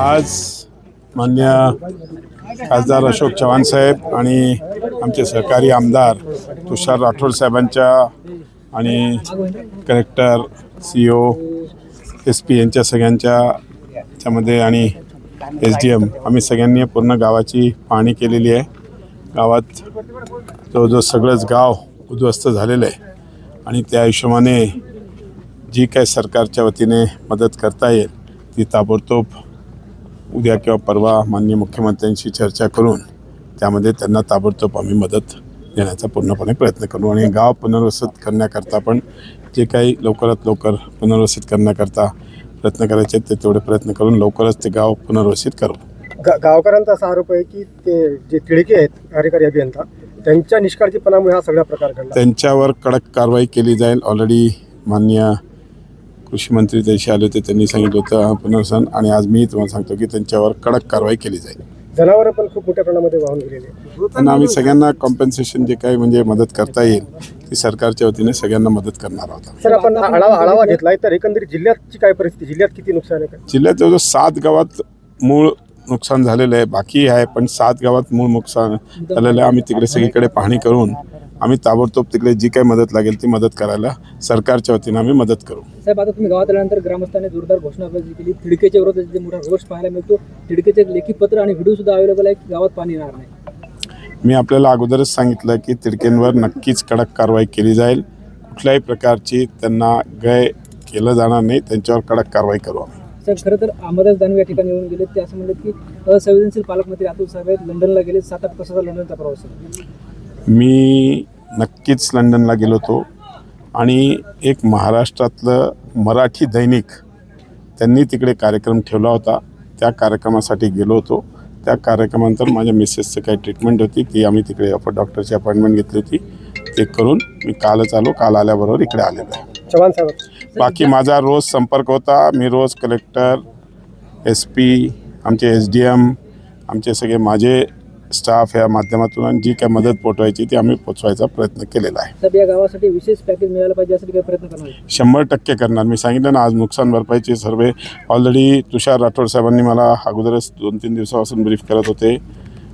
आज मान्य खासदार अशोक चव्हाण साहेब आणि आमचे सहकारी आमदार तुषार राठोड साहेबांच्या आणि collector C O S P यांच्या सगळ्यांच्या त्यामध्ये आणि एस डी एम आम्ही सगळ्यांनी पूर्ण गावाची पाहणी केलेली आहे. गावात जवळजवळ सगळंच गाव उद्ध्वस्त झालेलं आहे आणि त्या हिशोबाने जी काय सरकारच्या वतीने मदत करता येईल ती ताबडतोब उद्या किंवा परवा माननीय मुख्यमंत्र्यांशी चर्चा करून त्यामध्ये त्यांना ताबडतोब आम्ही मदत देण्याचा पूर्णपणे प्रयत्न करू. आणि गाव पुनर्वसित करण्याकरता पण जे काही लवकरात लवकर पुनर्वसित करण्याकरता प्रयत्न करायचे ते तेवढे प्रयत्न करून लवकरच ते गाव पुनर्वसित करू. गा गावकऱ्यांचा असा आरोप आहे की ते जे तिडके आहेत कार्यकारी अभियंता त्यांच्या निष्काळजीपणामुळे हा सगळा प्रकार घडला. त्यांच्यावर कडक कारवाई केली जाईल. ऑलरेडी मान्य कृषी मंत्री आले होते त्यांनी सांगितलं होतं हा पुनर्वसन. आणि आज मी तुम्हाला सांगतो की त्यांच्यावर कडक कारवाई केली जाईल. जनावरं पण खूप मोठ्या प्रमाणामध्ये वाहून गेलेली आहेत. त्यांना आम्ही सगळ्यांना कॉम्पेन्सेशन जे काही म्हणजे मदत करता येईल ती सरकारच्या वतीने सगळ्यांना मदत करणार आहोत सर आपण आढावा आढावा घेतलाय तर एकंदरीत जिल्ह्याची काय परिस्थिती? जिल्ह्यात किती नुकसान आहे? काय जिल्ह्यात जवळजवळ सात गावात मूळ नुकसान झालेलं आहे बाकी आहे पण सात गावात मूळ नुकसान झालेलं आहे. आम्ही तिकडे सगळीकडे पाहणी करून आम्ही ताबडतोब तिकडे जी काही मदत लागेल ती मदत करायला सरकारच्या वतीने आम्ही मदत करू. साहेब आता तुम्ही गावात आल्यानंतर ग्रामस्थांनी जोरदार घोषणाबाजी केली तिडकेच्या विरोधात जे मोठा रोष पाहायला मिळतो तिडकेचे लेखी पत्र आणि व्हिडिओ सुद्धा अवेलेबल आहे की गावात पाणी येणार नाही? मी आपल्याला अगोदरच सांगितलं की तिडकेंवर नक्कीच कडक कारवाई केली जाईल. कुठल्याही प्रकारची त्यांना गय केलं जाणार नाही. त्यांच्यावर कडक कारवाई करू आम्ही. साहेब खरं तर अहमदास दानवे या ठिकाणी येऊन गेले. ते असं म्हणले की असंवेदनशील पालकमंत्री अतुल साहेब लंडनला गेले. सात आठ तासाचा लंडनचा प्रवास मी नक्कीच लंडनला गेलो होतो. आणि एक महाराष्ट्रातलं मराठी दैनिक त्यांनी तिकडे कार्यक्रम ठेवला होता. त्या कार्यक्रमासाठी गेलो होतो. त्या कार्यक्रमानंतर माझ्या मिसेसचं काही ट्रीटमेंट होती. ती आम्ही तिकडे अपर डॉक्टरची अपॉइंटमेंट घेतली होती. ते करून मी कालच आलो. काल आल्याबरोबर इकडे आलेलो आहे. चव्हाण साहेब. बाकी माझा रोज संपर्क होता. मी रोज कलेक्टर एस पी आमचे एस डी एम आमचे सगळे माझे स्टाफ या माध्यमातून आणि जी काय मदत पोचवायची ती आम्ही पोचवायचा प्रयत्न केलेला आहे. साहेब या गावासाठी विशेष पॅकेज मिळालं पाहिजे यासाठी काही प्रयत्न करणार? शंभर टक्के करणार. मी सांगितलं ना आज नुकसान भरपाईचे सर्वे ऑलरेडी तुषार राठोड साहेबांनी मला अगोदरच दोन तीन दिवसापासून ब्रीफ करत होते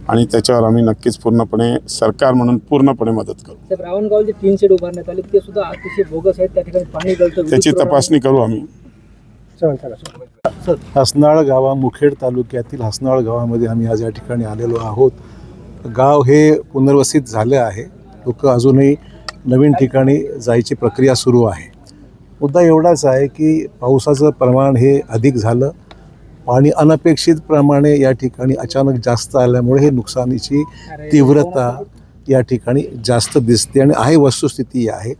आणि त्याच्यावर आम्ही नक्कीच पूर्णपणे सरकार म्हणून पूर्णपणे मदत करू. साहेब रावणगाव जे तीन शेड उभारण्यात आले ते सुद्धा अतिशय बोगस आहेत. त्या ठिकाणी पाणी गळतं त्याची तपासणी करू आम्ही. हसनाळ गावा मुखेड तालुक्यातील हसनाळ गावामध्ये आम्ही आज या ठिकाणी आलेलो आहोत. गाव हे पुनर्वसित झालं आहे. लोक अजूनही नवीन ठिकाणी जायची प्रक्रिया सुरू आहे. मुद्दा एवढाच आहे की पावसाचं प्रमाण हे अधिक झालं. पाणी अनपेक्षित प्रमाणे या ठिकाणी अचानक जास्त आल्यामुळे हे नुकसानीची तीव्रता या ठिकाणी जास्त दिसते आणि आहे वस्तुस्थिती आहे.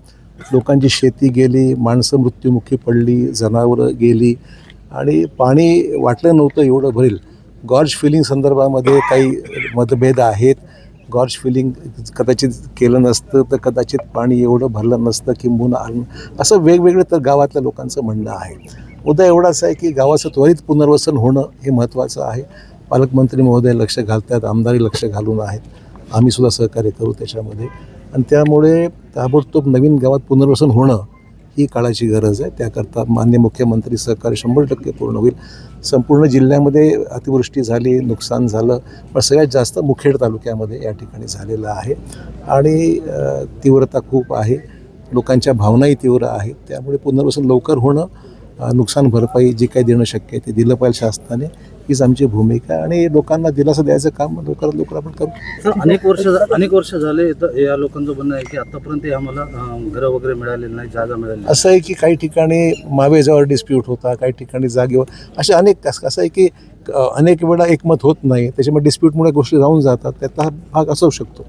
लोकांची शेती गेली माणसं मृत्युमुखी पडली जनावरं गेली आणि पाणी वाटलं नव्हतं एवढं भरेल. गॉर्ज फिलिंग संदर्भामध्ये काही मतभेद आहेत. गॉर्ज फिलिंग कदाचित केलं नसतं तर कदाचित पाणी एवढं भरलं नसतं किंबून आलं असं वेगवेगळं तर गावातल्या लोकांचं म्हणणं आहे. मुद्दा एवढाच आहे की गावाचं त्वरित पुनर्वसन होणं हे महत्त्वाचं आहे. पालकमंत्री महोदय लक्ष घालतात आमदारी लक्ष घालून आहेत. आम्ही सुद्धा सहकार्य करू त्याच्यामध्ये. आणि त्यामुळे ताबडतोब नवीन गावात पुनर्वसन होणं ही काळाची गरज आहे. त्याकरता मान्य मुख्यमंत्री सहकार्य शंभर टक्के पूर्ण होईल. संपूर्ण जिल्ह्यामध्ये अतिवृष्टी झाली नुकसान झालं पण सगळ्यात जास्त मुखेड तालुक्यामध्ये या ठिकाणी झालेलं आहे. आणि तीव्रता खूप आहे. लोकांच्या भावनाही तीव्र आहेत. त्यामुळे पुनर्वसन लवकर होणं नुकसान भरपाई जी काही देणं शक्य आहे ते दिलं पाहिजे शासनाने. हीच आमची भूमिका आहे. आणि लोकांना दिलासा द्यायचं काम लवकरात लवकर आपण करू. सर अनेक वर्ष अनेक वर्ष झाले तर या लोकांचं म्हणणं आहे की आतापर्यंत आम्हाला घरं वगैरे मिळालेली नाही जागा मिळाली नाही. असं आहे की काही ठिकाणी मावेजावर डिस्प्यूट होता काही ठिकाणी जागेवर असे अनेक असं असं आहे की अनेक वेळा एकमत होत नाही. त्याच्यामुळे डिस्प्यूटमुळे गोष्टी राहून जातात. त्याचा हा भाग असू शकतो.